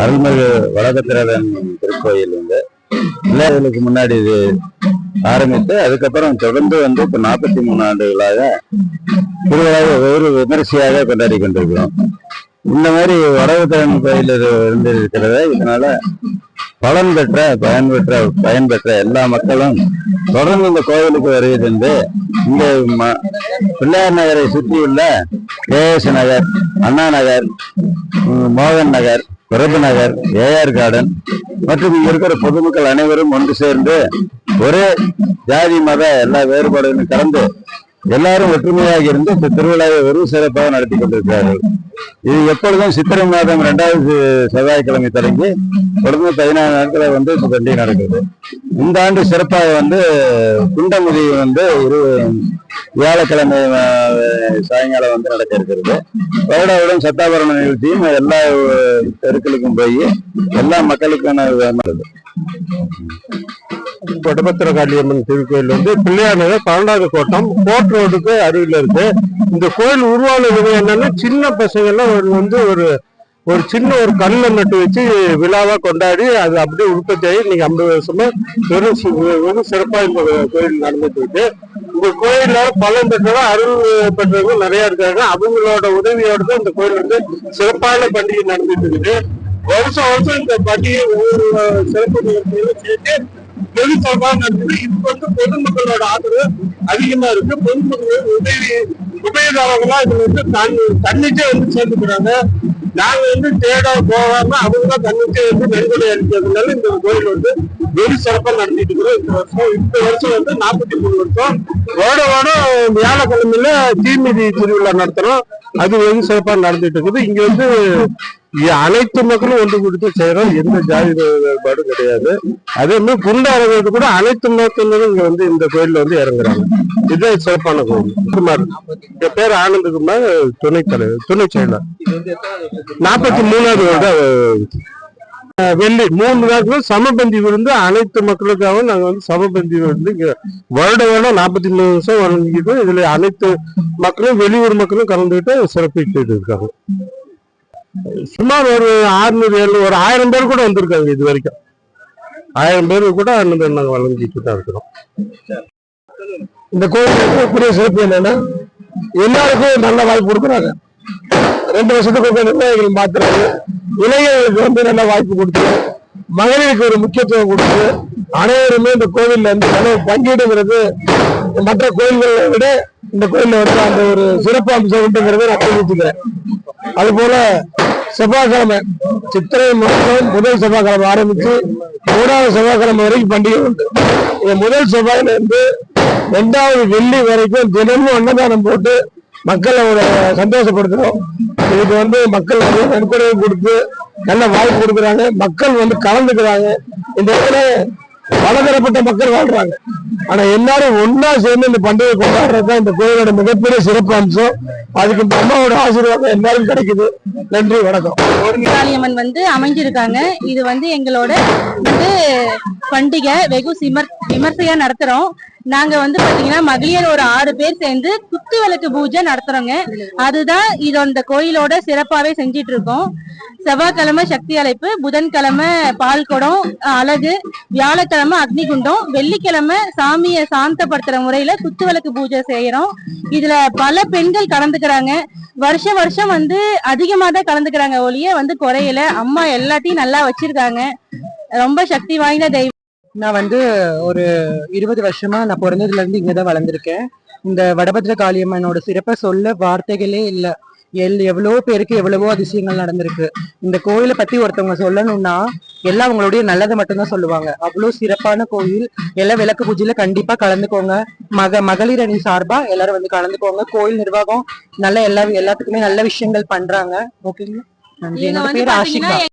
அருள்மிகு வடபத்திரதன் திருக்கோயில் வந்து பிள்ளைகளுக்கு முன்னாடி இது ஆரம்பித்து அதுக்கப்புறம் தொடர்ந்து வந்து இப்போ நாற்பத்தி மூணு ஆண்டுகளாக திருவிழாவை ஒவ்வொரு விமரிசையாக கொண்டாடி கொண்டிருக்கிறோம். இந்த மாதிரி வடபத்திரன் கோயில் இது இருந்து இருக்கிறத இதனால பலன் பெற்ற பயன் பெற்ற பயன் பெற்ற எல்லா மக்களும் தொடர்ந்து இந்த கோவிலுக்கு வருவது தந்து இந்த ம- பிள்ளையார் நகரை சுற்றியுள்ள கேஎஸ் நகர் அண்ணா நகர் மோகன் நகர் பிரபு நகர் ஏஆர் கார்டன் மற்றும் இங்க இருக்கிற பொதுமக்கள் அனைவரும் ஒன்று சேர்ந்து ஒரே ஜாதி மத எல்லா வேறுபாடுகளும் கலந்து எல்லாரும் ஒற்றுமையாக இருந்து இந்த திருவிழாவை வெறும் சிறப்பாக நடத்தி கொண்டிருக்கிறார்கள். இது எப்பொழுதும் சித்திரை மாதம் இரண்டாவது செவ்வாய்க்கிழமை தொடங்கி தொடர்ந்து பதினாறு நாட்களை வந்து இந்த பண்டிகை நடக்குது இந்த ஆண்டு சிறப்பாக வந்து குண்டமுதி வந்து இரு வியாழக்கிழமை சாயங்காலம் வந்து நடக்க இருக்கிறது. வருடாவிடம் சத்தாபரண நிகழ்ச்சியும் எல்லா தெருக்களுக்கும் போய் எல்லா மக்களுக்கான நடக்குது. காளியம்மன் திருக்கோயில் வந்து பிள்ளையானது பன்னெண்டாவது கோட்டம் கோட் ரோடுக்கு அருகில் இருக்கு. இந்த கோயில் உருவான விதம் என்னன்னா சின்ன பசங்கள்லாம் வந்து ஒரு ஒரு சின்ன ஒரு கல்லை நட்டு வச்சு விழாவா கொண்டாடி அது அப்படியே உற்பத்தி ஆகி இன்னைக்கு ஐம்பது வருஷமா வெறும் சி- வெறும் இந்த கோயில் நடந்துட்டு இருக்கு. இந்த கோயில்ல பலன் பெற்றவங்க அருள் பெற்றவங்க நிறைய இருக்காங்க. அவங்களோட உதவியோட தான் இந்த கோயில் வந்து சிறப்பான பண்டிகை நடந்துட்டு இருக்குது. வருஷம் வருஷம் இந்த பண்டிகை ஒவ்வொரு சிறப்பு நிகழ்ச்சிகளும் சேர்த்து வெகு சிறப்பாக இதுக்கு வந்து பொதுமக்களோட ஆதரவு அதிகமா இருக்கு. பொதுமக்கள் உதவி உபயோகங்களா இதுல வந்து தன்னிச்சே வந்து சேர்ந்துக்கிறாங்க. நாங்க வந்து தேட போகாம அவங்க தான் தன்னிச்சே வந்து நன்கொடை அளிக்கிறதுனால இந்த கோயில் வந்து வெகு சிறப்பா நடத்திட்டு இருக்கிறோம். இந்த வருஷம் இந்த வருஷம் வந்து நாற்பத்தி மூணு வருஷம். ஓட ஓட வியாழக்கிழமையில தீமிதி திருவிழா நடத்துறோம். அது வந்து சிறப்பா நடந்துட்டு இருக்குது. இங்க வந்து அனைத்து மக்களும் ஒன்று கொடுத்து செய்யறோம் எந்த ஜாதி வேறுபாடும் கிடையாது. அதே மாதிரி குண்ட இறங்குறது கூட அனைத்து மக்களும் இங்க வந்து இந்த கோயில்ல வந்து இறங்குறாங்க. இதுதான் சிறப்பான கோயில். குமார் என் பேர் ஆனந்தகுமார் துணை தலைவர் துணை செயலர். நாற்பத்தி மூணாவது வருட வெள்ளி. மூணு நாட்கள் சமபந்தி விருந்து அனைத்து மக்களுக்காகவும் நாங்கள் வந்து சமபந்தி விருந்து இங்கே வருட வருடம் நாற்பத்தி மூணு வருஷம் வழங்கிட்டு இதுல அனைத்து மக்களும் வெளியூர் மக்களும் கலந்துக்கிட்டு சிறப்பிட்டு இருக்காங்க சுமார் ஒரு ஆறுநூறு ஏழு ஒரு ஆயிரம் பேர் கூட வந்திருக்காங்க இது வரைக்கும். ஆயிரம் பேர் கூட அன்னதானம் நாங்கள் வழங்கிட்டு தான் இருக்கிறோம். இந்த கோயிலுக்கு சிறப்பு என்னன்னா எல்லாருக்கும் நல்ல வாய்ப்பு கொடுக்குறாங்க. ரெண்டு வருஷத்துக்கு ஒரு நிர்ணயங்கள் மாத்துறது. இளைஞர்களுக்கு வந்து நல்ல வாய்ப்பு கொடுத்து மகளிருக்கு ஒரு முக்கியத்துவம் கொடுத்து அனைவருமே இந்த கோவில்ல இருந்து கனவு பங்கீடுங்கிறது மற்ற கோயில்களை விட இந்த கோயில்ல வந்து அந்த ஒரு சிறப்பு அம்சம் உண்டுங்கிறத நான் தெரிவிச்சுக்கிறேன் அது போல செவ்வாய்க்கிழமை சித்திரை மாதம் முதல் செவ்வாய்க்கிழமை ஆரம்பிச்சு மூணாவது செவ்வாய்க்கிழமை வரைக்கும் பண்டிகை உண்டு. இந்த முதல் செவ்வாயில இருந்து ரெண்டாவது வெள்ளி வரைக்கும் தினமும் அன்னதானம் போட்டு மக்களோட ஒரு சந்தோஷப்படுத்துறோம். இதுக்கு வந்து மக்கள் வந்து நன்கொடை கொடுத்து நல்ல வாய்ப்பு கொடுக்குறாங்க. மக்கள் வந்து கலந்துக்கிறாங்க. இந்த இடத்துல பலதரப்பட்ட மக்கள் வாழ்றாங்க. ஆனா எல்லாரும் ஒன்னா சேர்ந்து இந்த பண்டிகை கொண்டாடுறதுதான் இந்த கோயிலோட மிகப்பெரிய சிறப்பு அம்சம். அதுக்கு இந்த அம்மாவோட ஆசீர்வாதம் எல்லாரும் கிடைக்குது. நன்றி வணக்கம். காளியம்மன் வந்து அமைஞ்சிருக்காங்க. இது வந்து எங்களோட வந்து பண்டிகை வெகு சிமர் விமர்சையா நடத்துறோம். நாங்க வந்து பாத்தீங்கன்னா மகளிர் ஒரு ஆறு பேர் சேர்ந்து குத்து விளக்கு பூஜை நடத்துறோங்க. அதுதான் இது அந்த கோயிலோட சிறப்பாவே செஞ்சிட்டு இருக்கோம் செவ்வாய்க்கிழமை சக்தி அழைப்பு புதன்கிழமை பால் குடம் அழகு வியாழக்கிழமை அக்னி குண்டம் வெள்ளிக்கிழமை சாமியை சாந்தப்படுத்துற முறையில குத்து விளக்கு பூஜை செய்யறோம். இதுல பல பெண்கள் கலந்துக்கிறாங்க. வருஷ வருஷம் வந்து அதிகமா தான் கலந்துக்கிறாங்க ஒளிய வந்து குறையல. அம்மா எல்லாத்தையும் நல்லா வச்சிருக்காங்க. ரொம்ப சக்தி வாய்ந்த தெய்வம். நான் வந்து ஒரு இருபது வருஷமா நான் பிறந்ததுல இருந்து இங்கதான் வளர்ந்துருக்கேன். இந்த வடபத்ர காளியம்மனோட சிறப்பை சொல்ல வார்த்தைகளே இல்ல. எல் எவ்வளவோ பேருக்கு எவ்வளவோ அதிசயங்கள் நடந்திருக்கு. இந்த கோயிலை பத்தி ஒருத்தவங்க சொல்லணும்னா எல்லாம் அவங்களுடைய நல்லதை மட்டும்தான் சொல்லுவாங்க. அவ்வளவு சிறப்பான கோயில். எல்லாம் விளக்கு பூஜையில கண்டிப்பா கலந்துக்கோங்க. மக மகளிர் அணி சார்பா எல்லாரும் வந்து கலந்துக்கோங்க. கோயில் நிர்வாகம் நல்ல எல்லா எல்லாத்துக்குமே நல்ல விஷயங்கள் பண்றாங்க. ஓகேங்களா? நன்றி. என்னோட பேர் ஆஷிகா.